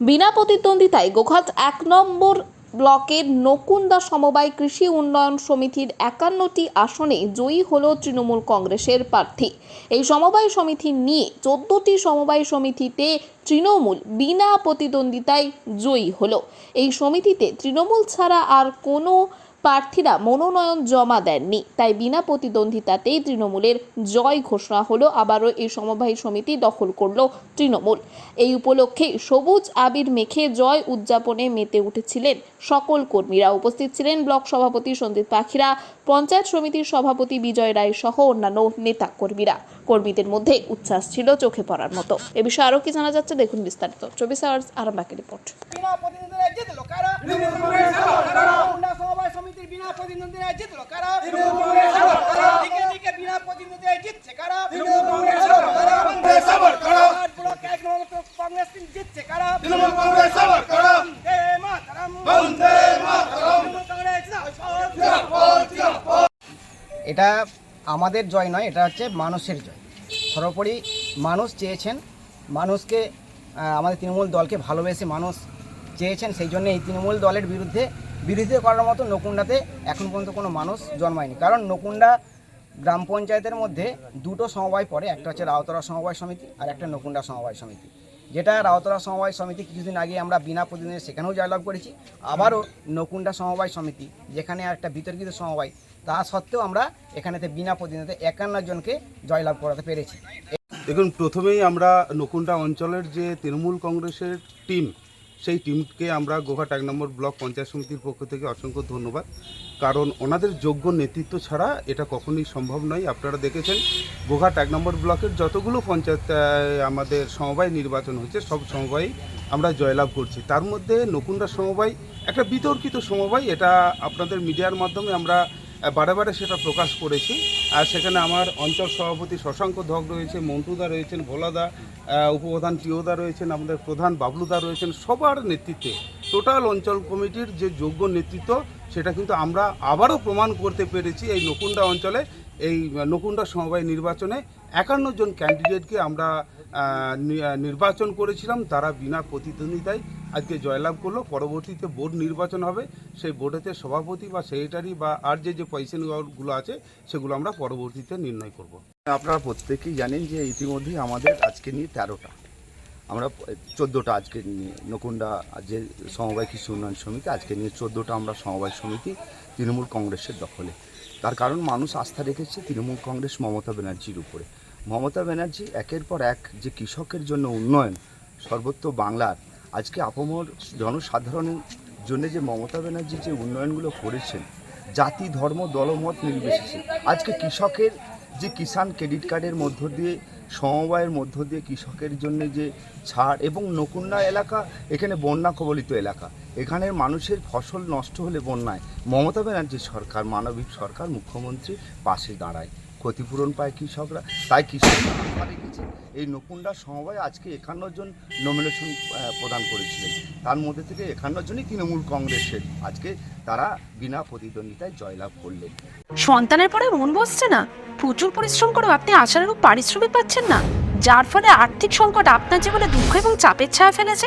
বিনা প্রতিদ্বন্দ্বিতায় গোঘাট এক নম্বর ব্লকের নকুন্দা সমবায় কৃষি উন্নয়ন সমিতির একান্নটি আসনে জয়ী হল তৃণমূল কংগ্রেসের প্রার্থী। এই সমবায় সমিতি নিয়ে চোদ্দটি সমবায় সমিতিতে তৃণমূল বিনা প্রতিদ্বন্দ্বিতায় জয়ী হল। এই সমিতিতে তৃণমূল ছাড়া আর কোনো প্রার্থীরা মনোনয়ন জমা দেননি তাই বিনা প্রতিদ্বন্দ্বিতাতেই তৃণমূলের জয় ঘোষণা হলো আবারও এই সমবায় সমিতি দখল করল তৃণমূল এই উপলক্ষে সবুজ আবির মেখে জয় উদযাপনে মেতে উঠেছিলেন সকল কর্মীরা উপস্থিত ছিলেন ব্লক সভাপতি সন্দীপ পাখিরা পঞ্চায়েত সমিতির সভাপতি বিজয় রায় সহ অন্যান্য নেতা কর্মীরা কর্মীদের মধ্যে উচ্ছ্বাস ছিল চোখে পড়ার মতো এ বিষয়ে আরও কি জানা যাচ্ছে দেখুন বিস্তারিত চব্বিশ আওয়ার্স আরামবাগের রিপোর্ট বিনা প্রতিদ্বন্দ্বীরা জিতলো। কারা? দিকে দিকে বিনা প্রতিদ্বন্দ্বীরা জিতছে। কারা? কংগ্রেস টিম জিতছে। কারা? তৃণমূল কংগ্রেস। এটা আমাদের জয় নয় এটা হচ্ছে মানুষের জয়। সর্বোপরি মানুষ চেয়েছেন মানুষকে আমাদের তৃণমূল দলকে ভালোবেসে মানুষ চেয়েছেন সেই জন্য এই তৃণমূল দলের বিরুদ্ধে বিরোধিতা করার মতো নকুণ্ডাতে এখন পর্যন্ত কোনো মানুষ জন্মায়নি। কারণ নকুণ্ডা গ্রাম পঞ্চায়েতের মধ্যে দুটো সমবায় পড়ে, একটা হচ্ছে রাউতরা সমবায় সমিতি আর একটা নকুণ্ডা সমবায় সমিতি। যেটা রাউতরা সমবায় সমিতি কিছুদিন আগে আমরা বিনা প্রতিদিনে সেখানেও জয়লাভ করেছি, আবারও নকুণ্ডা সমবায় সমিতি, যেখানে একটা বিতর্কিত সমবায়, তা সত্ত্বেও আমরা এখানেতে বিনা প্রতিনিধিতে একান্ন জনকে জয়লাভ করাতে পেরেছি। দেখুন, প্রথমেই আমরা নকুণ্ডা অঞ্চলের যে তৃণমূল কংগ্রেসের টিম সেই টিমকে আমরা গোঘাট এক নম্বর ব্লক পঞ্চায়েত সমিতির পক্ষ থেকে অসংখ্য ধন্যবাদ। কারণ ওনাদের যোগ্য নেতৃত্ব ছাড়া এটা কখনোই সম্ভব নয়। আপনারা দেখেছেন গোঘাট এক নম্বর ব্লকের যতগুলো পঞ্চায়েত আমাদের সমবায় নির্বাচন হয়েছে, সব সমবায় আমরা জয়লাভ করছি। তার মধ্যে নকুণ্ডা সমবায়, একটা বিতর্কিত সমবায়, এটা আপনাদের মিডিয়ার মাধ্যমে আমরা বারে সেটা প্রকাশ করেছি। আর সেখানে আমার অঞ্চল সভাপতি শশাঙ্ক ধক রয়েছে মন্টুদা রয়েছেন ভোলাদা উপপ্রধান টিওদা রয়েছেন, আমাদের প্রধান বাবলুদা রয়েছেন, সবার নেতৃত্বে। টোটাল অঞ্চল কমিটির যে যোগ্য নেতৃত্ব, সেটা কিন্তু আমরা আবারও প্রমাণ করতে পেরেছি এই নকুণ্ডা অঞ্চলে, এই নকুণ্ডা সমবায় নির্বাচনে একান্ন জন ক্যান্ডিডেটকে আমরা নির্বাচন করেছিলাম। তারা বিনা প্রতিদ্বন্দ্বিতায় আজকে জয়লাভ করল, পরবর্তীতে বোর্ড নির্বাচন হবে, সেই বোর্ডেতে সভাপতি বা সেক্রেটারি বা আর যে যে পজিশনগুলো আছে, সেগুলো আমরা পরবর্তীতে নির্ণয় করব। আপনারা প্রত্যেকেই জানেন যে ইতিমধ্যেই আমাদের আজকে নিয়ে তেরোটা। আমরা চোদ্দোটা আজকে নিয়ে নকুণ্ডা যে সমবায় কৃষি উন্নয়ন সমিতি, আজকে নিয়ে চোদ্দোটা আমরা সমবায় সমিতি তৃণমূল কংগ্রেসের দখলে। তার কারণ মানুষ আস্থা রেখেছে তৃণমূল কংগ্রেস মমতা ব্যানার্জির উপরে। মমতা ব্যানার্জি একের পর এক যে কৃষকের জন্য উন্নয়ন, সর্বত্র বাংলার আজকে আপমর জনসাধারণের জন্য যে মমতা ব্যানার্জি যে উন্নয়নগুলো করেছেন, জাতি, ধর্ম দলমত নির্বিশেষে, আজকে কৃষকের যে কিষাণ ক্রেডিট কার্ডের মধ্য দিয়ে, সমবায়ের মধ্য দিয়ে কৃষকের জন্য যে ছাড় এবং নকুন্ডা এলাকা, এখানে বন্যা কবলিত এলাকা, এখানের মানুষের ফসল নষ্ট হলে বন্যায় মমতা ব্যানার্জি সরকার, মানবিক সরকার, মুখ্যমন্ত্রী পাশে দাঁড়ায়। ক্ষতিপূরণ পায় কৃষকরা, তাই কৃষকরা রেখেছে এই নকুণ্ডা সমবায় আজকে একান্ন জন নমিনেশন প্রদান করেছিলেন। তার মধ্যে থেকে একান্ন জনই তৃণমূল কংগ্রেসের। আজকে তারা বিনা প্রতিদ্বন্দ্বিতায় জয়লাভ করলেন। সন্তানের পরে মন বসছে না। প্রচুর পরিশ্রম করেও আপনি আশানুরূপ পারিশ্রমিক পাচ্ছেন না। যার ফলে আর্থিক সংকট আপনার জীবনে দুঃখ এবং চাপের ছায়া ফেলেছে।